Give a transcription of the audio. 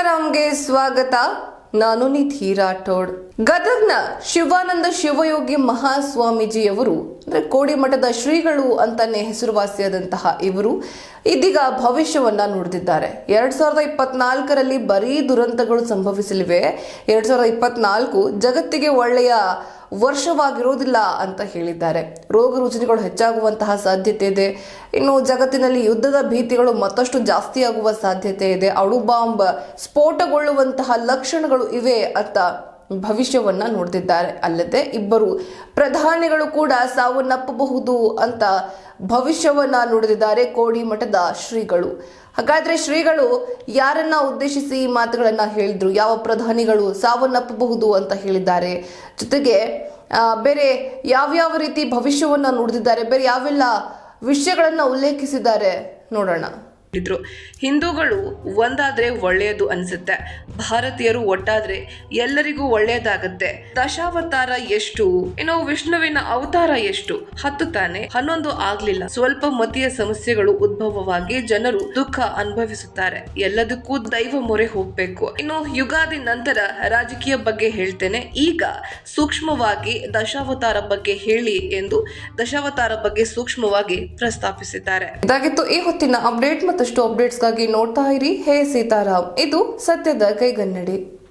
ಸೀತಾರಾಮ್ಗೆ ಸ್ವಾಗತ. ನಾನು ನಿಧಿ ರಾಠೋಡ್. ಗದಗ್ನ ಶಿವಾನಂದ ಶಿವಯೋಗಿ ಮಹಾಸ್ವಾಮೀಜಿಯವರು, ಅಂದ್ರೆ ಕೋಡಿಮಠದ ಶ್ರೀಗಳು ಅಂತಾನೆ ಹೆಸರುವಾಸಿಯಾದಂತಹ ಇವರು, ಇದೀಗ ಭವಿಷ್ಯವನ್ನ ನುಡಿದಿದ್ದಾರೆ ಎರಡ್ ಸಾವಿರದ ಇಪ್ಪತ್ನಾಲ್ಕರಲ್ಲಿ ಬರೀ ದುರಂತಗಳು ಸಂಭವಿಸಲಿವೆ. ಎರಡ್ ಸಾವಿರದ ಇಪ್ಪತ್ನಾಲ್ಕು ಜಗತ್ತಿಗೆ ಒಳ್ಳೆಯ ವರ್ಷವಾಗಿರೋದಿಲ್ಲ ಅಂತ ಹೇಳಿದ್ದಾರೆ. ರೋಗ ರುಜಿನಗಳು ಹೆಚ್ಚಾಗುವಂತಹ ಸಾಧ್ಯತೆ ಇದೆ. ಇನ್ನು ಜಗತ್ತಿನಲ್ಲಿ ಯುದ್ಧದ ಭೀತಿಗಳು ಮತ್ತಷ್ಟು ಜಾಸ್ತಿಯಾಗುವ ಸಾಧ್ಯತೆ ಇದೆ. ಅಣುಬಾಂಬ್ ಸ್ಫೋಟಗೊಳ್ಳುವಂತಹ ಲಕ್ಷಣಗಳು ಇವೆ ಅಂತ ಭವಿಷ್ಯವನ್ನ ನೋಡ್ತಿದ್ದಾರೆ. ಅಲ್ಲದೆ ಇಬ್ಬರು ಪ್ರಧಾನಿಗಳು ಕೂಡ ಸಾವನ್ನಪ್ಪಬಹುದು ಅಂತ ಭವಿಷ್ಯವನ್ನ ನುಡಿದಿದ್ದಾರೆ ಕೋಡಿ ಮಠದ ಶ್ರೀಗಳು. ಹಾಗಾದ್ರೆ ಶ್ರೀಗಳು ಯಾರನ್ನ ಉದ್ದೇಶಿಸಿ ಈ ಮಾತುಗಳನ್ನ ಹೇಳಿದ್ರು? ಯಾವ ಪ್ರಧಾನಿಗಳು ಸಾವನ್ನಪ್ಪಬಹುದು ಅಂತ ಹೇಳಿದ್ದಾರೆ. ಜೊತೆಗೆ ಬೇರೆ ಯಾವ್ಯಾವ ರೀತಿ ಭವಿಷ್ಯವನ್ನ ನುಡಿದಿದ್ದಾರೆ, ಬೇರೆ ಯಾವೆಲ್ಲ ವಿಷಯಗಳನ್ನ ಉಲ್ಲೇಖಿಸಿದ್ದಾರೆ ನೋಡೋಣ. ಇದ್ರು ಹಿಂದೂಗಳು ಒಂದಾದ್ರೆ ಒಳ್ಳೆಯದು ಅನ್ಸುತ್ತೆ. ಭಾರತೀಯರು ಒಟ್ಟಾದ್ರೆ ಎಲ್ಲರಿಗೂ ಒಳ್ಳೆಯದಾಗತ್ತೆ. ದಶಾವತಾರ ಎಷ್ಟು? ಏನೋ ವಿಷ್ಣುವಿನ ಅವತಾರ ಎಷ್ಟು? ಹತ್ತು ತಾನೆ? ಹನ್ನೊಂದು ಆಗ್ಲಿಲ್ಲ. ಸ್ವಲ್ಪ ಮತೀಯ ಸಮಸ್ಯೆಗಳು ಉದ್ಭವವಾಗಿ ಜನರು ದುಃಖ ಅನುಭವಿಸುತ್ತಾರೆ. ಎಲ್ಲದಕ್ಕೂ ದೈವ ಮೊರೆ ಹೋಗ್ಬೇಕು. ಇನ್ನು ಯುಗಾದಿ ನಂತರ ರಾಜಕೀಯ ಬಗ್ಗೆ ಹೇಳ್ತೇನೆ. ಈಗ ಸೂಕ್ಷ್ಮವಾಗಿ ದಶಾವತಾರ ಬಗ್ಗೆ ಹೇಳಿ ಎಂದು ದಶಾವತಾರ ಬಗ್ಗೆ ಸೂಕ್ಷ್ಮವಾಗಿ ಪ್ರಸ್ತಾಪಿಸಿದ್ದಾರೆ. ಇದಾಗಿತ್ತು ಈ ಹೊತ್ತಿನ ಅಪ್ಡೇಟ್ ಮತ್ತಷ್ಟು ಅಪ್ಡೇಟ್ಸ್ಗಾಗಿ ನೋಡ್ತಾ ಇರಿ. ಹೇ ಸೀತಾರಾಮ್ ಇದು ಸತ್ಯದ ಕೈಗನ್ನಡಿ.